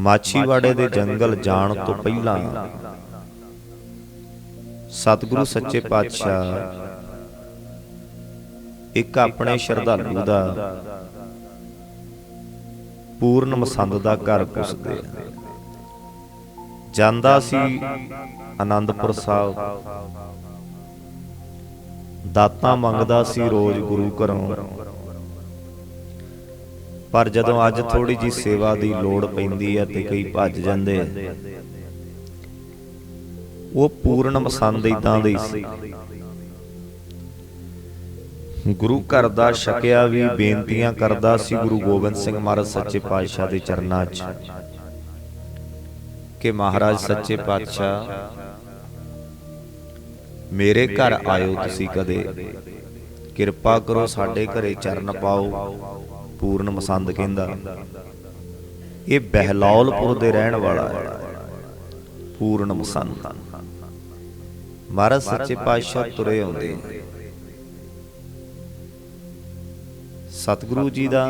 ਮਾਛੀਵਾੜੇ ਦੇ ਜੰਗਲ ਜਾਣ ਤੋਂ ਪਹਿਲਾਂ ਸਤਿਗੁਰੂ ਸੱਚੇ ਪਾਤਸ਼ਾਹ ਇੱਕ ਆਪਣੇ ਸ਼ਰਧਾਲੂ ਦਾ ਪੂਰਨ ਮਸੰਦ ਦਾ ਘਰ ਪੁੱਛਦੇ ਆ। ਜਾਂਦਾ ਸੀ ਆਨੰਦਪੁਰ ਸਾਹਿਬ। ਦਾਤਾਂ ਮੰਗਦਾ ਸੀ ਰੋਜ਼ ਗੁਰੂ ਘਰੋਂ। ਪਰ ਜਦੋਂ ਅੱਜ ਥੋੜੀ ਜੀ ਸੇਵਾ ਦੀ ਲੋੜ ਪੈਂਦੀ ਹੈ ਤੇ ਕਈ ਭੱਜ ਜਾਂਦੇ ਆ। ਉਹ ਪੂਰਨ ਮਸੰਦ ਇਦਾਂ ਦੀ ਸੀ। ਗੁਰੂ ਘਰ ਦਾ ਛਕਿਆ ਵੀ ਬੇਨਤੀਆਂ ਕਰਦਾ ਸੀ ਗੁਰੂ ਗੋਬਿੰਦ ਸਿੰਘ ਮਹਾਰਾਜ ਸੱਚੇ ਪਾਤਸ਼ਾਹ ਦੇ ਚਰਨਾਂ 'ਚ ਕਿ ਮਹਾਰਾਜ ਸੱਚੇ ਪਾਤਸ਼ਾਹ, ਮੇਰੇ ਘਰ ਆਇਓ ਤੁਸੀਂ ਕਦੇ। ਕਿਰਪਾ ਕਰੋ ਸਾਡੇ ਘਰੇ ਚਰਨ ਪਾਓ। ਪੂਰਨ ਮਸੰਦ ਕਹਿੰਦਾ, ਇਹ ਬਹਿਲੌਲਪੁਰ ਦੇ ਰਹਿਣ ਵਾਲਾ ਹੈ। ਪੂਰਨ ਮਸੰਦ। ਮਹਾਰਾਜ ਸੱਚੇ ਪਾਤਸ਼ਾਹ ਤੁਰੇ ਆਉਂਦੇ ਸਤਿਗੁਰੂ ਜੀ ਦਾ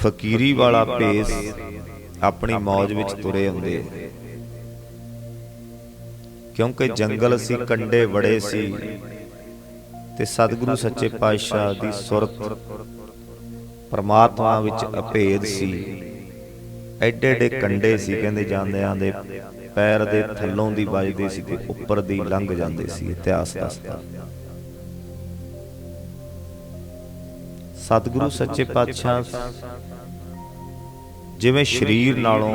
ਫਕੀਰੀ ਵਾਲਾ ਭੇਸ ਆਪਣੀ ਮੌਜ ਵਿੱਚ ਤੁਰੇ ਆਉਂਦੇ ਕਿਉਂਕਿ ਜੰਗਲ ਸੀ ਕੰਡੇ ਵੜੇ ਸੀ। ਤੇ ਸਤਿਗੁਰੂ ਸੱਚੇ ਪਾਤਸ਼ਾਹ ਦੀ ਸੁਰਤ ਪਰਮਾਤਮਾ ਵਿੱਚ ਅਭੇਦ ਸੀ। ਐਡੇ ਐਡੇ ਕੰਡੇ ਸੀ, ਕਹਿੰਦੇ ਜਾਂਦਿਆਂ ਦੇ ਪੈਰ ਦੇ ਥੱਲੋਂ ਦੀ ਵੱਜਦੇ ਸੀ ਤੇ ਉੱਪਰ ਦੀ ਲੰਘ ਜਾਂਦੇ ਸੀ ਇਤਿਹਾਸ ਦੱਸਦਾ। ਸਤਿਗੁਰੂ ਸੱਚੇ ਪਾਤਸ਼ਾਹ ਜਿਵੇਂ ਸਰੀਰ ਨਾਲੋਂ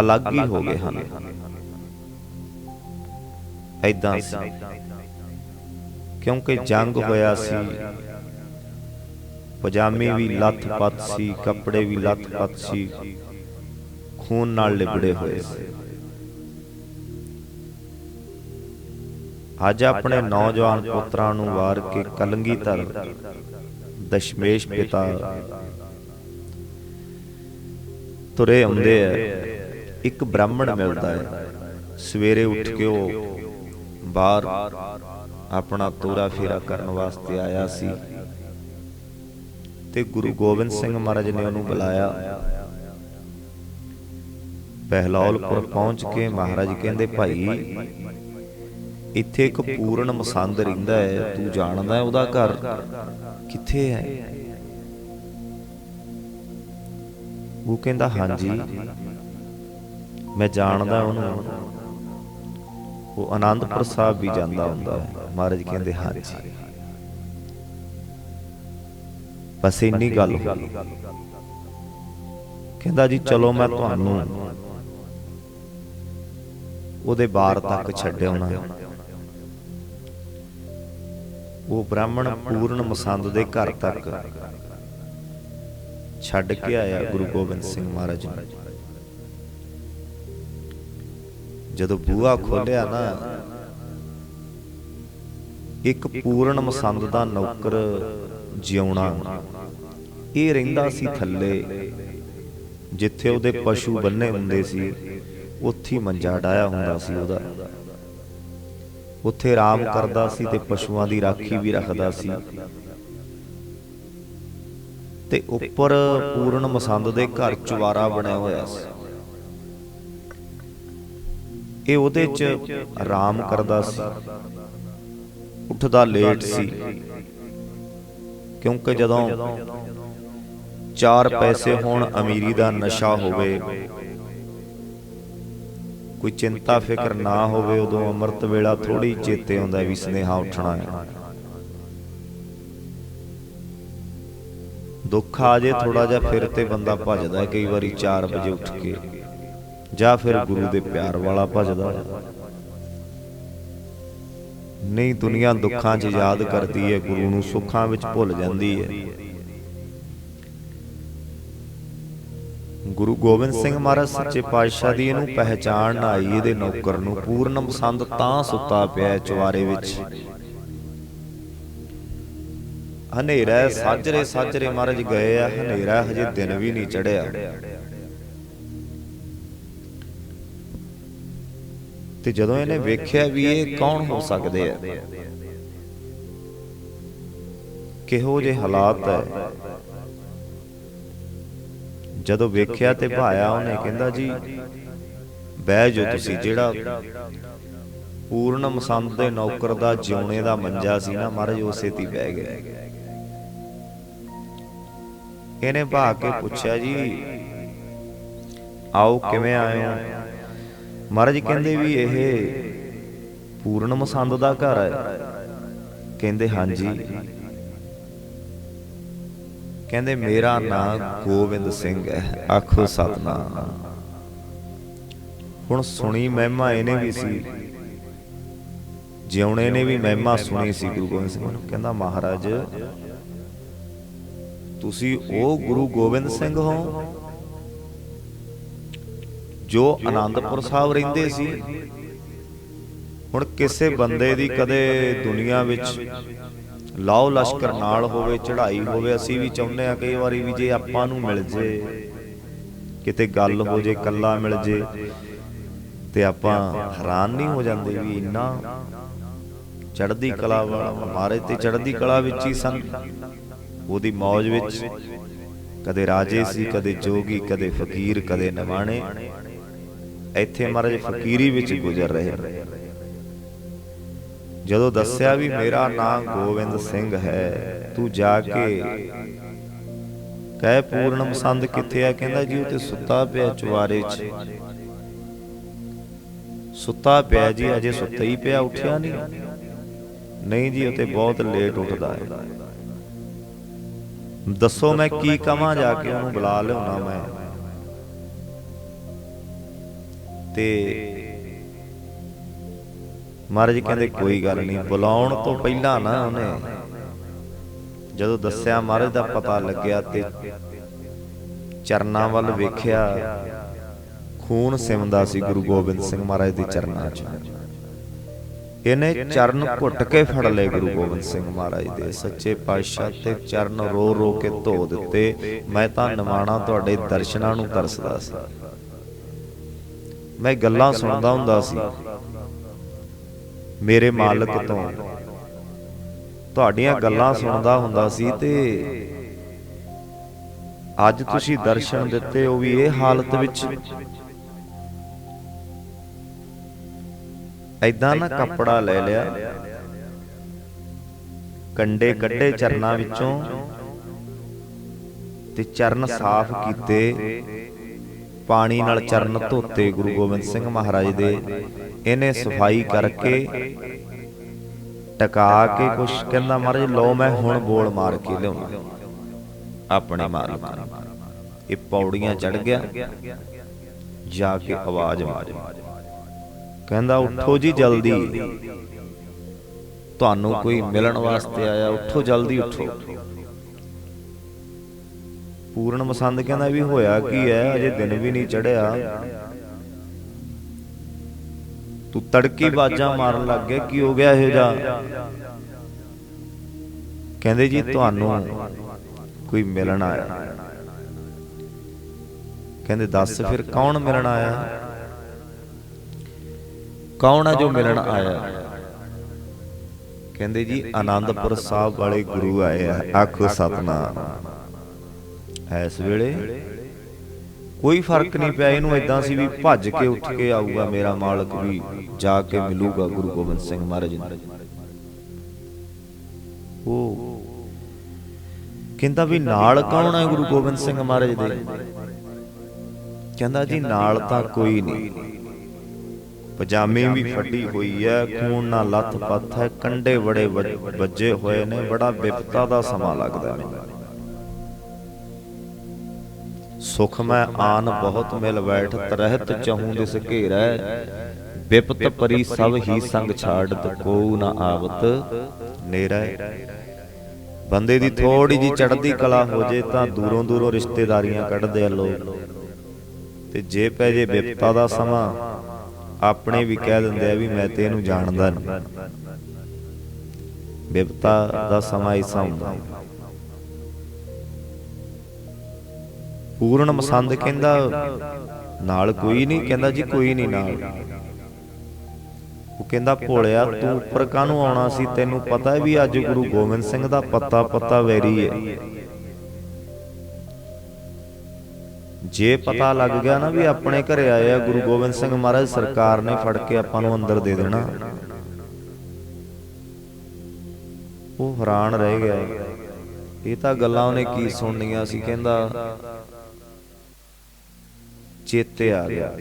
ਅਲੱਗ ਹੀ ਹੋ ਗਏ ਹਨ। ਐਦਾਂ ਸੀ। ਕਿਉਂਕਿ ਜੰਗ ਹੋਇਆ ਸੀ। ਪਜਾਮੇ ਵੀ ਲੱਥ-ਪੱਥ ਸੀ ਕੱਪੜੇ ਵੀ ਲੱਥ-ਪੱਥ ਸੀ। ਖੂਨ ਨਾਲ ਲਿਬੜੇ ਹੋਏ ਸੀ। ਅੱਜ ਆਪਣੇ ਨੌਜਵਾਨ ਪੁੱਤਰਾਂ ਨੂੰ ਵਾਰ ਕੇ ਕਲੰਗੀਧਰ ਦਸ਼ਮੇਸ਼ ਪਿਤਾ ਤੁਰੇ ਆਉਂਦੇ ਆ। ਇੱਕ ਬ੍ਰਾਹਮਣ ਮਿਲਦਾ ਹੈ। ਸਵੇਰੇ ਉੱਠ ਕੇ ਉਹ ਬਾਹਰ ਆਪਣਾ ਤੋਰਾ ਫੇਰਾ ਕਰਨ ਵਾਸਤੇ ਆਇਆ ਸੀ। ਤੇ ਗੁਰੂ ਗੋਬਿੰਦ ਸਿੰਘ ਮਹਾਰਾਜ ਨੇ ਉਹਨੂੰ ਬੁਲਾਇਆ। ਪਹਿਲੌਲਪੁਰ ਪਹੁੰਚ ਕੇ ਮਹਾਰਾਜ ਕਹਿੰਦੇ, ਭਾਈ, ਇੱਥੇ ਇੱਕ ਪੂਰਨ ਮਸੰਦ ਰਹਿੰਦਾ ਹੈ, ਤੂੰ ਜਾਣਦਾ ਹੈ ਉਹਦਾ ਘਰ ਕਿੱਥੇ ਹੈ? ਉਹ ਕਹਿੰਦਾ, ਹਾਂਜੀ, ਮੈਂ ਜਾਣਦਾ ਉਹਨੂੰ। ਉਹ ਆਨੰਦਪੁਰ ਸਾਹਿਬ ਵੀ ਜਾਂਦਾ ਹੁੰਦਾ ਹੈ। ਮਹਾਰਾਜ ਕਹਿੰਦੇ ਹਾਂਜੀ। ਬਸ ਇੰਨੀ ਗੱਲ ਹੋ ਗਈ ਕਹਿੰਦਾ ਜੀ ਚਲੋ ਮੈਂ ਤੁਹਾਨੂੰ ਉਹਦੇ ਬਾਰ ਤੱਕ ਛੱਡਿਆਉਣਾ ਉਹ ਬ੍ਰਾਹਮਣ ਪੂਰਨ ਮਸੰਦ ਦੇ ਘਰ ਤੱਕ ਛੱਡ ਕੇ ਆਇਆ ਗੁਰੂ ਗੋਬਿੰਦ ਸਿੰਘ ਮਹਾਰਾਜ ਨੂੰ। ਜਦੋਂ ਬੂਹਾ ਖੋਲਿਆ ਨਾ ਇੱਕ ਪੂਰਨ ਮਸੰਦ ਦਾ ਨੌਕਰ ਜਿਉਣਾ। ਇਹ ਰਹਿੰਦਾ ਸੀ ਥੱਲੇ। ਜਿੱਥੇ ਉਹਦੇ ਪਸ਼ੂ ਬੰਨੇ ਹੁੰਦੇ ਸੀ ਉੱਥੇ ਹੀ ਮੰਜਾ ਡਾਇਆ ਹੁੰਦਾ ਸੀ ਉਹਦਾ। ਉੱਥੇ ਆਰਾਮ ਕਰਦਾ ਸੀ ਤੇ ਪਸ਼ੂਆਂ ਦੀ ਰਾਖੀ ਵੀ ਰੱਖਦਾ ਸੀ। ਤੇ ਉੱਪਰ ਪੂਰਨ ਮਸੰਦ ਦੇ ਘਰ ਚੁਵਾਰਾ ਬਣਿਆ ਹੋਇਆ ਸੀ। ਇਹ ਉਹਦੇ 'ਚ ਆਰਾਮ ਕਰਦਾ ਸੀ। ਉੱਠਦਾ ਲੇਟ ਸੀ। ਕਿਉਂਕਿ ਜਦੋਂ ਚਾਰ ਪੈਸੇ ਹੋਣ ਅਮੀਰੀ ਦਾ ਨਸ਼ਾ ਹੋਵੇ। ਕੋਈ ਚਿੰਤਾ ਫਿਕਰ ਨਾ ਹੋਵੇ ਉਦੋਂ ਅੰਮ੍ਰਿਤ ਵੇਲਾ ਥੋੜੀ ਚੇਤੇ ਆਉਂਦਾ ਵੀ ਸਨੇਹਾ ਉੱਠਣਾ ਹੈ। ਦੁੱਖ ਆ ਜੇ ਥੋੜਾ ਜਿਹਾ ਫਿਰ ਤੇ ਬੰਦਾ ਭਜਦਾ ਕਈ ਵਾਰੀ 4 ਵਜੇ ਉੱਠ ਕੇ। ਜਾਂ ਫਿਰ ਗੁਰੂ ਦੇ ਪਿਆਰ ਵਾਲਾ ਭਜਦਾ। ਨਹੀਂ ਦੁਨੀਆ ਦੁੱਖਾਂ 'ਚ ਯਾਦ ਕਰਦੀ ਹੈ ਗੁਰੂ ਨੂੰ ਸੁੱਖਾਂ ਵਿੱਚ ਭੁੱਲ ਜਾਂਦੀ ਹੈ ਗੁਰੂ ਗੋਬਿੰਦ ਸਿੰਘ ਮਹਾਰਾਜ ਸੱਚੇ ਪਾਤਸ਼ਾਹ ਦੀ ਇਹਨੂੰ ਪਹਿਚਾਣ ਨਾ ਆਈ ਇਹਦੇ ਨੌਕਰ ਨੂੰ ਪੂਰਨ ਪਸੰਦ ਤਾਂ ਸੁੱਤਾ ਪਿਆ ਚਵਾਰੇ ਵਿੱਚ। ਹਨੇਰਾ ਸਾਜਰੇ ਸਾਜਰੇ ਮਹਾਰਾਜ ਗਏ ਆ ਹਨੇਰਾ ਹਜੇ ਦਿਨ ਵੀ ਨਹੀਂ ਚੜਿਆ। ਤੇ ਜਦੋਂ ਇਹਨੇ ਵੇਖਿਆ ਵੀ ਇਹ ਕੌਣ ਹੋ ਸਕਦੇ ਆ, ਕਿਹੋ ਜਿਹੇ ਹਾਲਾਤ ਹੈ ਜਦੋਂ ਵੇਖਿਆ ਤੇ ਭਾਇਆ ਉਹਨੇ ਕਹਿੰਦਾ ਜੀ, ਬਹਿ ਜੋ ਤੁਸੀਂ, ਜਿਹੜਾ ਪੂਰਨ ਮਸੰਦ ਦੇ ਨੌਕਰ ਦਾ ਜਿਉਣੇ ਦਾ ਮੰਜਾ ਸੀ ਨਾ, ਮਹਾਰਾਜ ਉਸੇ ਤੇ ਬਹਿ ਗਿਆ। ਇਹਨੇ ਭਾ ਕੇ ਪੁੱਛਿਆ ਜੀ, ਆਓ ਕਿਵੇਂ ਆਏ ਹੋ? ਮਹਾਰਾਜ ਕਹਿੰਦੇ ਵੀ ਇਹ ਪੂਰਨ ਮਸੰਦ ਦਾ ਘਰ ਹੈ। ਕਹਿੰਦੇ ਹਾਂਜੀ। ਕਹਿੰਦੇ ਮੇਰਾ ਨਾਮ ਗੋਬਿੰਦ ਸਿੰਘ ਹੈ। ਆਖੋ ਸਤਨਾਮ। ਹੁਣ ਸੁਣੀ ਮਹਿਮਾ ਇਹਨੇ ਵੀ ਸੀ। ਜਿਉਣੇ ਨੇ ਵੀ ਮਹਿਮਾ ਸੁਣੀ ਸੀ ਗੁਰੂ ਗੋਬਿੰਦ ਸਿੰਘ ਨੂੰ। ਕਹਿੰਦਾ ਮਹਾਰਾਜ ਤੁਸੀਂ ਉਹ ਗੁਰੂ ਗੋਬਿੰਦ ਸਿੰਘ ਹੋ ਜੋ ਆਨੰਦਪੁਰ ਸਾਹਿਬ ਰਹਿੰਦੇ ਸੀ, ਹੁਣ ਕਿਸੇ ਬੰਦੇ ਦੀ ਕਦੇ ਦੁਨੀਆ ਵਿੱਚ ਲਾਓ ਲਸ਼ਕਰ ਨਾਲ ਹੋਵੇ, ਚੜ੍ਹਾਈ ਹੋਵੇ, ਅਸੀਂ ਵੀ ਚਾਹੁੰਦੇ ਆ ਕਈ ਵਾਰੀ ਵੀ ਜੇ ਆਪਾਂ ਨੂੰ ਮਿਲ ਜੇ, ਕਿਤੇ ਗੱਲ ਹੋ ਜੇ ਕੱਲਾ ਮਿਲ ਜੇ, ਤੇ ਆਪਾਂ ਹੈਰਾਨ ਨਹੀਂ ਹੋ ਜਾਂਦੇ ਵੀ ਇੰਨਾ ਚੜ੍ਹਦੀ ਕਲਾ ਵਾਲਾ ਮਾਰੇ ਤੇ ਚੜ੍ਹਦੀ ਕਲਾ ਵਿੱਚ ਹੀ ਸਨ। ਉਹਦੀ ਮੌਜ ਵਿੱਚ ਕਦੇ ਰਾਜੇ ਸੀ, ਕਦੇ ਜੋਗੀ, ਕਦੇ ਫਕੀਰ, ਕਦੇ ਨਵਾਣੇ ਇੱਥੇ ਮਹਾਰਾਜ ਫਕੀਰੀ ਵਿੱਚ ਗੁਜ਼ਰ ਰਹੇ ਜਦੋਂ ਦੱਸਿਆ ਵੀ ਮੇਰਾ ਨਾਮ ਗੋਬਿੰਦ ਸਿੰਘ ਹੈ, ਤੂੰ ਜਾ ਕੇ ਕਹਿ ਪੂਰਨ ਮਸੰਦ ਕਿੱਥੇ ਆ? ਕਹਿੰਦਾ ਜੀ ਉਹ ਤੇ ਸੁੱਤਾ ਪਿਆ ਚੁਵਾਰੇ 'ਚ। ਸੁੱਤਾ ਪਿਆ ਜੀ, ਅਜੇ ਸੁੱਤਾ ਹੀ ਪਿਆ, ਉੱਠਿਆ ਨਹੀਂ। ਨਹੀਂ ਜੀ ਉਹ ਤੇ ਬਹੁਤ ਲੇਟ ਉੱਠਦਾ ਹੈ। ਦੱਸੋ ਮੈਂ ਕੀ ਕਵਾਂ, ਜਾ ਕੇ ਉਹਨੂੰ ਬੁਲਾ ਲਿਆਉਣਾ ਮੈਂ। ਤੇ ਮਹਾਰਾਜ ਕਹਿੰਦੇ, ਕੋਈ ਗੱਲ ਨਹੀਂ, ਬੁਲਾਉਣ ਤੋਂ ਪਹਿਲਾਂ ਨਾ ਉਹਨੇ ਜਦੋਂ ਦੱਸਿਆ ਮਹਾਰਾਜ ਦਾ ਪਤਾ ਲੱਗਿਆ ਤੇ ਚਰਨਾਂ ਵੱਲ ਵੇਖਿਆ, ਖੂਨ ਸਿਮਦਾ ਸੀ ਗੁਰੂ ਗੋਬਿੰਦ ਸਿੰਘ ਮਹਾਰਾਜ ਦੇ ਚਰਨਾਂ 'ਚ। ਇਹਨੇ ਚਰਨ ਘੁੱਟ ਕੇ ਫੜ ਲਏ ਗੁਰੂ ਗੋਬਿੰਦ ਸਿੰਘ ਮਹਾਰਾਜ ਦੇ। ਸੱਚੇ ਪਾਤਸ਼ਾਹ ਤੇ ਚਰਨ ਰੋ ਰੋ ਕੇ ਧੋ ਦਿੱਤੇ। ਮੈਂ ਤਾਂ ਨਿਵਾਣਾ ਤੁਹਾਡੇ ਦਰਸ਼ਨਾਂ ਨੂੰ ਤਰਸਦਾ ਸੀ। ਮੈਂ ਗੱਲਾਂ ਸੁਣਦਾ ਹੁੰਦਾ ਸੀ। ਮੇਰੇ ਮਾਲਕ ਤੋਂ। ਤੁਹਾਡੀਆਂ ਗੱਲਾਂ ਸੁਣਦਾ ਹੁੰਦਾ ਸੀ ਤੇ ਅੱਜ ਤੁਸੀਂ ਦਰਸ਼ਨ ਦਿੱਤੇ ਉਹ ਵੀ ਇਹ ਹਾਲਤ ਵਿੱਚ। ਐਦਾਂ ਨਾ ਕੱਪੜਾ ਲੈ ਲਿਆ। ਕੰਡੇ ਕੱਢੇ ਚਰਨਾਂ ਵਿੱਚੋਂ ਤੇ ਚਰਨ ਸਾਫ਼ ਕੀਤੇ। ਪਾਣੀ ਨਾਲ ਚਰਨ ਧੋਤੇ ਗੁਰੂ ਗੋਬਿੰਦ ਸਿੰਘ ਮਹਾਰਾਜ ਦੇ। ਇਹਨੇ ਸਫ਼ਾਈ ਕਰਕੇ ਟਕਾ ਕੇ ਕੁਛ ਕਹਿੰਦਾ ਮਹਾਰਾਜ ਲਓ ਮੈਂ ਹੁਣ ਬੋਲ ਮਾਰ ਕੇ ਲਿਆਉਣਾ। ਆਪਣੇ ਮਾਲਕ ਇਹ ਪੌੜੀਆਂ ਚੜ ਗਿਆ। ਜਾ ਕੇ ਆਵਾਜ਼ ਮਾਰੀ। ਕਹਿੰਦਾ ਉੱਠੋ ਜੀ ਜਲਦੀ। ਤੁਹਾਨੂੰ ਕੋਈ ਮਿਲਣ ਵਾਸਤੇ ਆਇਆ। ਉੱਠੋ। ਜਲਦੀ ਉੱਠੋ। ਪੂਰਨ ਮਸੰਦ ਕਹਿੰਦਾ ਵੀ ਹੋਇਆ ਕੀ ਹੈ? ਅਜੇ ਦਿਨ ਵੀ ਨਹੀਂ ਚੜਿਆ ਤੂੰ ਤੜਕੀ ਬਾਜਾਂ ਮਾਰਨ ਲੱਗ ਗਿਆ ਕੀ ਹੋ ਗਿਆ ਇਹੋ ਜਾ ਕਹਿੰਦੇ ਜੀ ਤੁਹਾਨੂੰ ਕੋਈ ਮਿਲਣ ਆਇਆ। ਕਹਿੰਦੇ ਦੱਸ ਫਿਰ ਕੌਣ ਮਿਲਣ ਆਇਆ? ਕੌਣ ਆ ਜੋ ਮਿਲਣ ਆਇਆ? ਕਹਿੰਦੇ ਜੀ ਆਨੰਦਪੁਰ ਸਾਹਿਬ ਵਾਲੇ ਗੁਰੂ ਆਏ ਆ। ਆਖੋ ਸਤਨਾਮ। ਇਸ ਵੇਲੇ ਕੋਈ ਫ਼ਰਕ ਨਹੀਂ ਪਿਆ। ਇਹਨੂੰ ਇਦਾਂ ਸੀ ਵੀ ਭੱਜ ਕੇ ਉੱਠ ਕੇ ਆਊਗਾ ਮੇਰਾ ਮਾਲਕ ਵੀ ਜਾ ਕੇ ਮਿਲੂਗਾ ਗੁਰੂ ਗੋਬਿੰਦ ਸਿੰਘ ਮਹਾਰਾਜ ਨੂੰ। ਉਹ ਕਹਿੰਦਾ ਵੀ ਨਾਲ ਕੌਣ ਹੈ ਗੁਰੂ ਗੋਬਿੰਦ ਸਿੰਘ ਮਹਾਰਾਜ ਦੇ? ਕਹਿੰਦਾ ਜੀ ਨਾਲ ਤਾਂ ਕੋਈ ਨਹੀਂ। ਪਜਾਮੀ ਵੀ ਫੱਟੀ ਹੋਈ ਹੈ ਖੂਨ ਨਾਲ ਲੱਥ ਪੱਥ ਹੈ ਕੰਡੇ ਬੜੇ ਵੱਜੇ ਹੋਏ ਨੇ ਬੜਾ ਵਿਪਤਾ ਦਾ ਸਮਾਂ ਲੱਗਦਾ ਮੈਨੂੰ ਸੁਖ ਮੈਂ ਆਨ ਬਹੁਤ ਮਿਲ ਬੈਠ ਤਰਹਿਤ ਚਹੂੰ ਦਿਸ ਘੇਰੈ ਵਿਪਤ ਪਰੀ ਸਭ ਹੀ ਸੰਗ ਛਾੜਤ ਕੋ ਨ ਆਵਤ ਨੇਰੈ। ਬੰਦੇ ਦੀ ਥੋੜੀ ਜੀ ਚੜ੍ਹਦੀ ਕਲਾ ਹੋ ਜੇ ਤਾਂ ਦੂਰੋਂ ਦੂਰੋਂ ਰਿਸ਼ਤੇਦਾਰੀਆਂ ਕੱਢਦੇ ਆ ਲੋਕ। ਤੇ ਜੇ ਪੈ ਜੇ ਵਿਪਤਾ ਦਾ ਸਮਾਂ, ਆਪਣੇ ਵੀ ਕਹਿ ਦਿੰਦੇ ਆ ਵੀ ਮੈਂ ਤੇ ਇਹਨੂੰ ਜਾਣਦਾ ਨਹੀਂ। ਵਿਪਤਾ ਦਾ ਸਮਾਂ ਇਸਾ ਹੁੰਦਾ ਪੂਰਨ ਮਸੰਦ ਕਹਿੰਦਾ ਨਾਲ ਕੋਈ ਨਹੀਂ ਕਹਿੰਦਾ ਜੀ ਕੋਈ ਨਹੀਂ ਨਾਲ। ਉਹ ਕਹਿੰਦਾ ਭੋਲਿਆ ਤੂੰ ਉੱਪਰ ਕਾਹਨੂੰ ਆਉਣਾ ਸੀ? ਤੈਨੂੰ ਪਤਾ ਹੈ ਵੀ ਅੱਜ ਗੁਰੂ ਗੋਬਿੰਦ ਸਿੰਘ ਦਾ ਪੱਤਾ ਪੱਤਾ ਵੈਰੀ ਹੈ। ਜੇ ਪਤਾ ਲੱਗ ਗਿਆ ਨਾ ਵੀ ਆਪਣੇ ਘਰੇ ਆਏ ਆ ਗੁਰੂ ਗੋਬਿੰਦ ਸਿੰਘ ਮਹਾਰਾਜ ਸਰਕਾਰ ਨੇ ਫੜ ਕੇ ਆਪਾਂ ਨੂੰ ਅੰਦਰ ਦੇ ਦੇਣਾ। ਉਹ ਹੈਰਾਨ ਰਹਿ ਗਿਆ। ਇਹ ਤਾਂ ਗੱਲਾਂ ਉਹਨੇ ਕੀ ਸੁਣਨੀਆਂ ਸੀ? ਕਹਿੰਦਾ ਚੇਤੇ ਆ ਗਿਆ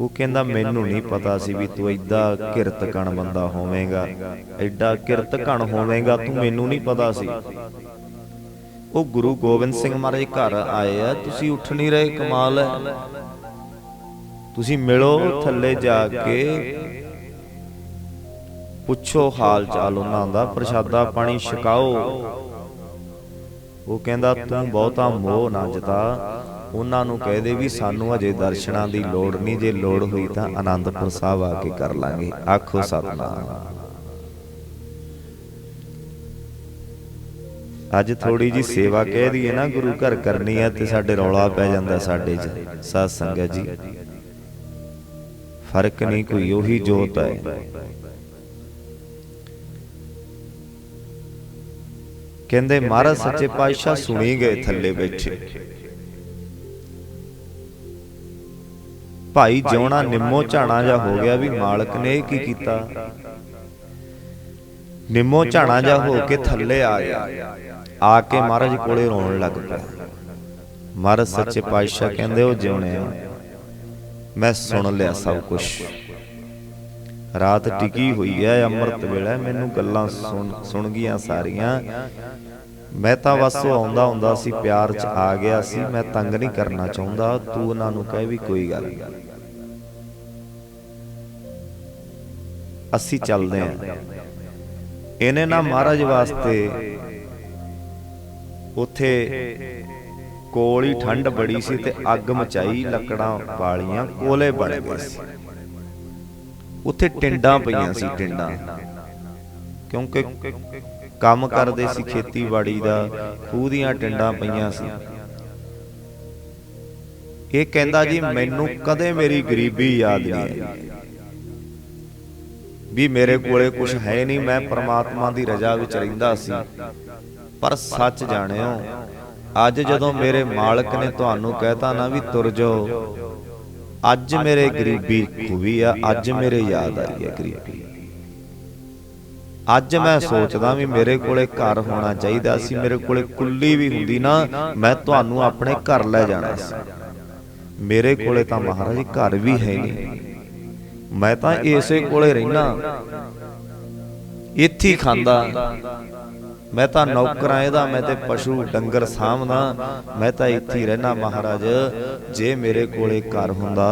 ਉਹ ਕਹਿੰਦਾ ਮੈਨੂੰ ਨਹੀਂ ਪਤਾ ਸੀ ਵੀ ਤੂੰ ਐਡਾ ਕਿਰਤ ਕਣ ਬੰਦਾ ਹੋਵੇਂਗਾ। ਐਡਾ ਕਿਰਤ ਕਣ ਹੋਵੇਂਗਾ ਤੂੰ ਮੈਨੂੰ ਨਹੀਂ ਪਤਾ ਸੀ। ਉਹ ਗੁਰੂ ਗੋਬਿੰਦ ਸਿੰਘ ਮਹਾਰਾਜ ਘਰ ਆਏ ਆ ਤੁਸੀਂ ਉੱਠ ਨਹੀਂ ਰਹੇ ਕਮਾਲ ਹੈ। ਤੁਸੀਂ ਮਿਲੋ ਥੱਲੇ ਜਾ ਕੇ। ਪੁੱਛੋ ਹਾਲ ਚਾਲ ਉਹਨਾਂ ਦਾ ਪ੍ਰਸ਼ਾਦਾ ਪਾਣੀ ਛਕਾਓ। ਉਹ ਕਹਿੰਦਾ ਤੂੰ ਬਹੁਤਾ ਮੋਹ ਨਾ ਜਤਾ। ਉਹਨਾਂ ਨੂੰ ਕਹਿ ਦੇ ਵੀ ਸਾਨੂੰ ਅਜੇ ਦਰਸ਼ਨਾਂ ਦੀ ਲੋੜ ਨਹੀਂ, ਜੇ ਲੋੜ ਹੋਈ ਤਾਂ ਆਨੰਦਪੁਰ ਸਾਹਿਬ ਆ ਕੇ ਕਰ ਲਾਂਗੇ। ਆਖੋ ਸਤਨਾਮ। ਅੱਜ ਥੋੜੀ ਜੀ ਸੇਵਾ ਕਹਿ ਦਈਏ ਨਾ, ਗੁਰੂ ਘਰ ਕਰਨੀ ਹੈ ਤੇ ਸਾਡੇ ਰੌਲਾ ਪੈ ਜਾਂਦਾ ਸਾਡੇ 'ਚ। ਸਾਧ ਸੰਗਤ ਜੀ, ਫ਼ਰਕ ਨਹੀਂ ਕੋਈ, ਉਹੀ ਜੋਤ ਹੈ ਕਹਿੰਦੇ, ਮਹਾਰਾਜ ਸੱਚੇ ਪਾਤਸ਼ਾਹ ਸੁਣੀ ਗਏ ਥੱਲੇ ਬੈਠੇ ਭਾਈ ਜਿਉਣਾ ਨਿੰਮੋ ਝਾਣਾ ਜਾ ਹੋ ਗਿਆ ਵੀ ਮਾਲਕ ਨੇ ਕੀ ਕੀਤਾ? ਨਿੰਮੋ ਝਾਣਾ ਜਾ ਹੋ ਕੇ ਥੱਲੇ ਆ ਗਿਆ ਆ ਕੇ ਮਹਾਰਾਜ ਕੋਲੇ ਰੋਣ ਲੱਗ ਪਿਆ। ਮਹਾਰਾਜ ਸੱਚੇ ਪਾਤਸ਼ਾਹ ਕਹਿੰਦੇ ਉਹ ਜਿਉਣਿਆ ਮੈਂ ਸੁਣ ਲਿਆ ਸਭ ਕੁਝ ਰਾਤ ਟਿਕੀ ਹੋਈ ਐ ਅੰਮ੍ਰਿਤ ਵੇਲੇ। ਮੈਨੂੰ ਗੱਲਾਂ ਸੁਣ ਸੁਣ ਗਈਆਂ ਸਾਰੀਆਂ। ਮੈਂ ਤਾਂ ਬਸ ਆਉਂਦਾ ਹੁੰਦਾ ਸੀ ਪਿਆਰ 'ਚ ਆ ਗਿਆ ਸੀ ਮੈਂ ਤੰਗ ਨਹੀਂ ਕਰਨਾ ਚਾਹੁੰਦਾ ਤੂੰ ਉਹਨਾਂ ਨੂੰ ਕਹਿ ਵੀ ਕੋਈ ਗੱਲ ਨਹੀਂ ਅਸੀਂ ਚੱਲਦੇ ਆਂ ਇਹਨੇ ਨਾ ਮਹਾਰਾਜ ਵਾਸਤੇ ਉਥੇ ਕੋਲ ਹੀ ਠੰਡ ਬੜੀ ਸੀ ਤੇ ਅੱਗ ਮਚਾਈ ਲੱਕੜਾਂ ਵਾਲੀਆਂ ਕੋਲੇ ਬਣ ਗਏ ਸੀ ਉੱਥੇ ਟਿੰਡਾਂ ਪਈਆਂ ਸੀ ਟਿੰਡਾਂ ਕਿਉਂਕਿ ਕੰਮ ਕਰਦੇ ਸੀ ਖੇਤੀਬਾੜੀ ਦਾ ਖੂਹ ਦੀਆਂ ਟਿੰਡਾਂ ਪਈਆਂ ਸੀ। ਇਹ ਕਹਿੰਦਾ ਜੀ ਮੈਨੂੰ ਕਦੇ ਮੇਰੀ ਗਰੀਬੀ ਯਾਦ ਨਹੀਂ ਆਈ। ਵੀ ਮੇਰੇ ਕੋਲੇ ਕੁਝ ਹੈ ਨਹੀਂ ਮੈਂ ਪ੍ਰਮਾਤਮਾ ਦੀ ਰਜ਼ਾ ਵਿੱਚ ਰਹਿੰਦਾ ਸੀ। ਪਰ ਸੱਚ ਜਾਣਿਓ ਅੱਜ ਜਦੋਂ ਮੇਰੇ ਮਾਲਕ ਨੇ ਤੁਹਾਨੂੰ ਕਹਿਤਾ ਨਾ ਵੀ ਤੁਰ ਜਾਓ ਅੱਜ ਮੇਰੇ ਗਰੀਬੀ ਖੁਬੀ ਆ ਅੱਜ ਮੇਰੇ ਯਾਦ ਆਈ ਹੈ ਗਰੀਬੀ। ਅੱਜ ਮੈਂ ਸੋਚਦਾ ਵੀ ਮੇਰੇ ਕੋਲੇ ਘਰ ਹੋਣਾ ਚਾਹੀਦਾ ਸੀ, ਮੇਰੇ ਕੋਲੇ ਕੁੱਲੀ ਵੀ ਹੁੰਦੀ ਨਾ, ਮੈਂ ਤੁਹਾਨੂੰ ਆਪਣੇ ਘਰ ਲੈ ਜਾਣਾ ਸੀ। ਮੇਰੇ ਕੋਲੇ ਤਾਂ ਮਹਾਰਾਜ ਘਰ ਵੀ ਹੈ ਨਹੀਂ। ਮੈਂ ਤਾਂ ਇਸੇ ਕੋਲੇ ਰਹਿਣਾ ਇੱਥੇ ਖਾਂਦਾ। ਮੈਂ ਤਾਂ ਨੌਕਰਾਂ ਇਹਦਾ, ਮੈਂ ਤੇ ਪਸ਼ੂ ਡੰਗਰ ਸਾਂਭਦਾ, ਮੈਂ ਤਾਂ ਇੱਥੇ ਹੀ ਰਹਿਣਾ ਮਹਾਰਾਜ। ਜੇ ਮੇਰੇ ਕੋਲੇ ਘਰ ਹੁੰਦਾ,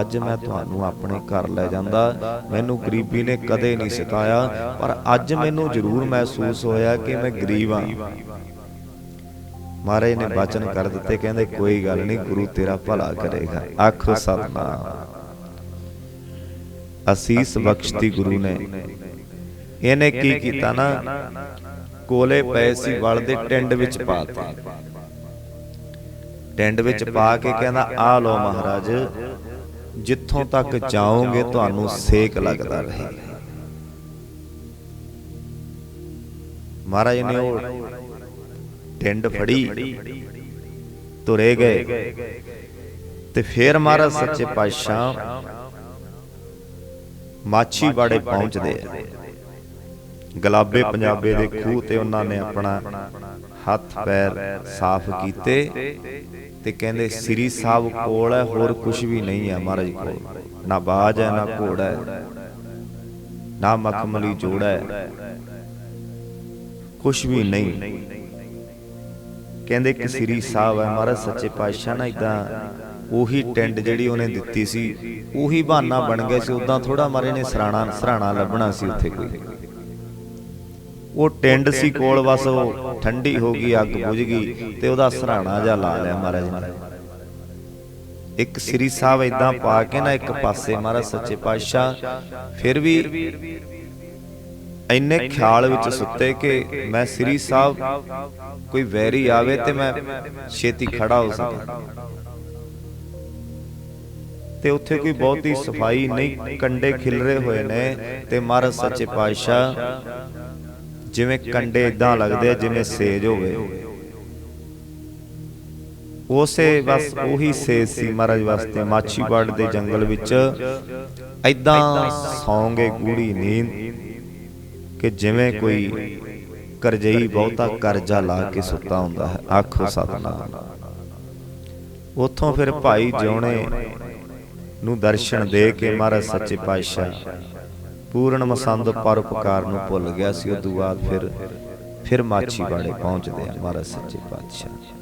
ਅੱਜ ਮੈਂ ਤੁਹਾਨੂੰ ਆਪਣੇ ਘਰ ਲੈ ਜਾਂਦਾ। ਮੈਨੂੰ ਗਰੀਬੀ ਨੇ ਕਦੇ ਨਹੀਂ ਸਿਖਾਇਆ, ਪਰ ਅੱਜ ਮੈਨੂੰ ਜ਼ਰੂਰ ਮਹਿਸੂਸ ਹੋਇਆ ਕਿ ਮੈਂ ਗਰੀਬ ਹਾਂ। ਮਹਾਰਾਜ ਨੇ ਬਚਨ ਕਰ ਦਿੱਤੇ, ਕਹਿੰਦੇ, ਕੋਈ ਗੱਲ ਨਹੀਂ, ਗੁਰੂ ਤੇਰਾ ਭਲਾ ਕਰੇਗਾ। ਆਖੋ, ਸਤਨਾਮ। ਅਸੀਸ ਬਖਸ਼ਤੀ ਗੁਰੂ ਨੇ। ਇਹਨੇ ਕੀ ਕੀਤਾ ਨਾ? ਕੋਲੇ ਪਏ ਸੀ ਵਲ ਦੇ ਟਿੰਡ ਵਿੱਚ ਪਾਤੇ ਟਿੰਡ ਵਿੱਚ ਪਾ ਕੇ ਕਹਿੰਦਾ ਆ ਲੋ ਮਹਾਰਾਜ ਜਿੱਥੋਂ ਤੱਕ ਜਾਓਗੇ ਤੁਹਾਨੂੰ ਸੇਕ ਲੱਗਦਾ ਰਹੇ। ਮਹਾਰਾਜ ਨੇ ਉਹ ਟਿੰਡ ਫੜੀ ਤੁਰੇ ਗਏ। ਤੇ ਫੇਰ ਮਹਾਰਾਜ ਸੱਚੇ ਪਾਤਸ਼ਾਹ ਮਾਛੀ ਬਾੜੇ ਪਹੁੰਚਦੇ ਆ। ਗਲਾਬੇ ਪੰਜਾਬੇ ਦੇ ਖੂਹ ਤੇ ਉਹਨਾਂ ਨੇ ਆਪਣਾ ਹੱਥ ਪੈਰ ਸਾਫ਼ ਕੀਤੇ ਤੇ ਕਹਿੰਦੇ ਸ੍ਰੀ ਸਾਹਿਬ ਕੋਲ ਹੈ ਹੋਰ ਕੁਝ ਵੀ ਨਹੀਂ ਹੈ ਮਹਾਰਾਜ ਕੋਲ। ਨਾ ਬਾਜ ਹੈ ਨਾ ਘੋੜਾ ਹੈ ਨਾ ਮਖਮਲੀ ਜੋੜਾ ਹੈ। ਕੁਝ ਵੀ ਨਹੀਂ। ਕਹਿੰਦੇ ਕਿ ਸ੍ਰੀ ਸਾਹਿਬ ਹੈ ਮਹਾਰਾਜ ਸੱਚੇ ਪਾਤਸ਼ਾਹ ਨਾ ਇਦਾਂ ਉਹੀ ਟੈਂਡ ਜਿਹੜੀ ਉਹਨੇ ਦਿੱਤੀ ਸੀ ਉਹੀ ਬਹਾਨਾ ਬਣ ਗਿਆ ਸੀ ਉਦਾਂ ਥੋੜਾ ਮਾਰੇ ਨੇ ਸਰਾਣਾ ਸਰਾਣਾ ਲੱਭਣਾ ਸੀ ਉੱਥੇ ਕੋਈ। ਉਹ ਟੈਂਡ ਸੀ ਕੋਲ ਬਸ ਉਹ ਠੰਡੀ ਹੋ ਗਈ ਅੱਗ ਬੁਝ ਗਈ ਤੇ ਉਹਦਾ ਸਰਾਣਾ ਜਾਂ ਲਾ ਲਿਆ ਮਹਾਰਾਜ ਨੇ। ਇੱਕ ਸ੍ਰੀ ਸਾਹਿਬ ਇਦਾਂ ਪਾ ਕੇ ਨਾ ਇੱਕ ਪਾਸੇ ਮਹਾਰਾਜ ਸੱਚੇ ਪਾਤਸ਼ਾਹ ਫਿਰ ਵੀ ਇੰਨੇ ਖਿਆਲ ਵਿੱਚ ਸੁੱਤੇ ਕਿ ਮੈਂ ਸ੍ਰੀ ਸਾਹਿਬ ਕੋਈ ਵੈਰੀ ਆਵੇ ਤੇ ਮੈਂ ਛੇਤੀ ਖੜਾ ਹੋ ਸਕਾਂ। ਤੇ ਉੱਥੇ ਕੋਈ ਬਹੁਤੀ ਸਫ਼ਾਈ ਨਹੀਂ ਕੰਡੇ ਖਿਲਰੇ ਹੋਏ ਨੇ ਤੇ ਮਹਾਰਾਜ ਸੱਚੇ ਪਾਤਸ਼ਾਹ ਜਿਵੇਂ ਕੰਡੇ ਇਦਾਂ ਲੱਗਦੇ ਆ ਜਿਵੇਂ ਸੇਜ ਹੋਵੇ। ਉਸੇ ਬਸ ਉਹੀ ਸੇਜ ਸੀ ਮਹਾਰਾਜ ਵਾਸਤੇ ਮਾਛੀਵਾੜ ਦੇ ਜੰਗਲ ਵਿੱਚ। ਐਦਾਂ ਸੌਂਗੇ ਗੂੜੀ ਨੀਂਦ ਕਿ ਜਿਵੇਂ ਕੋਈ ਕਰਜਈ ਬਹੁਤਾ ਕਰਜ਼ਾ ਲਾ ਕੇ ਸੁੱਤਾ ਹੁੰਦਾ ਹੈ। ਆਖੋ ਸਤਨਾਮ। ਉਥੋਂ ਫਿਰ ਭਾਈ ਜਿਉਣੇ ਨੂੰ ਦਰਸ਼ਨ ਦੇ ਕੇ ਮਹਾਰਾਜ ਸੱਚੇ ਪਾਤਸ਼ਾਹ। ਪੂਰਨ ਮਸੰਦ ਪਰਉਪਕਾਰ ਨੂੰ ਭੁੱਲ ਗਿਆ ਸੀ ਉਦੋਂ ਬਾਅਦ ਫਿਰ ਫਿਰ ਮਾਛੀਵਾੜੇ ਪਹੁੰਚਦੇ ਆ ਮਹਾਰਾਜ ਸੱਚੇ ਪਾਤਸ਼ਾਹ।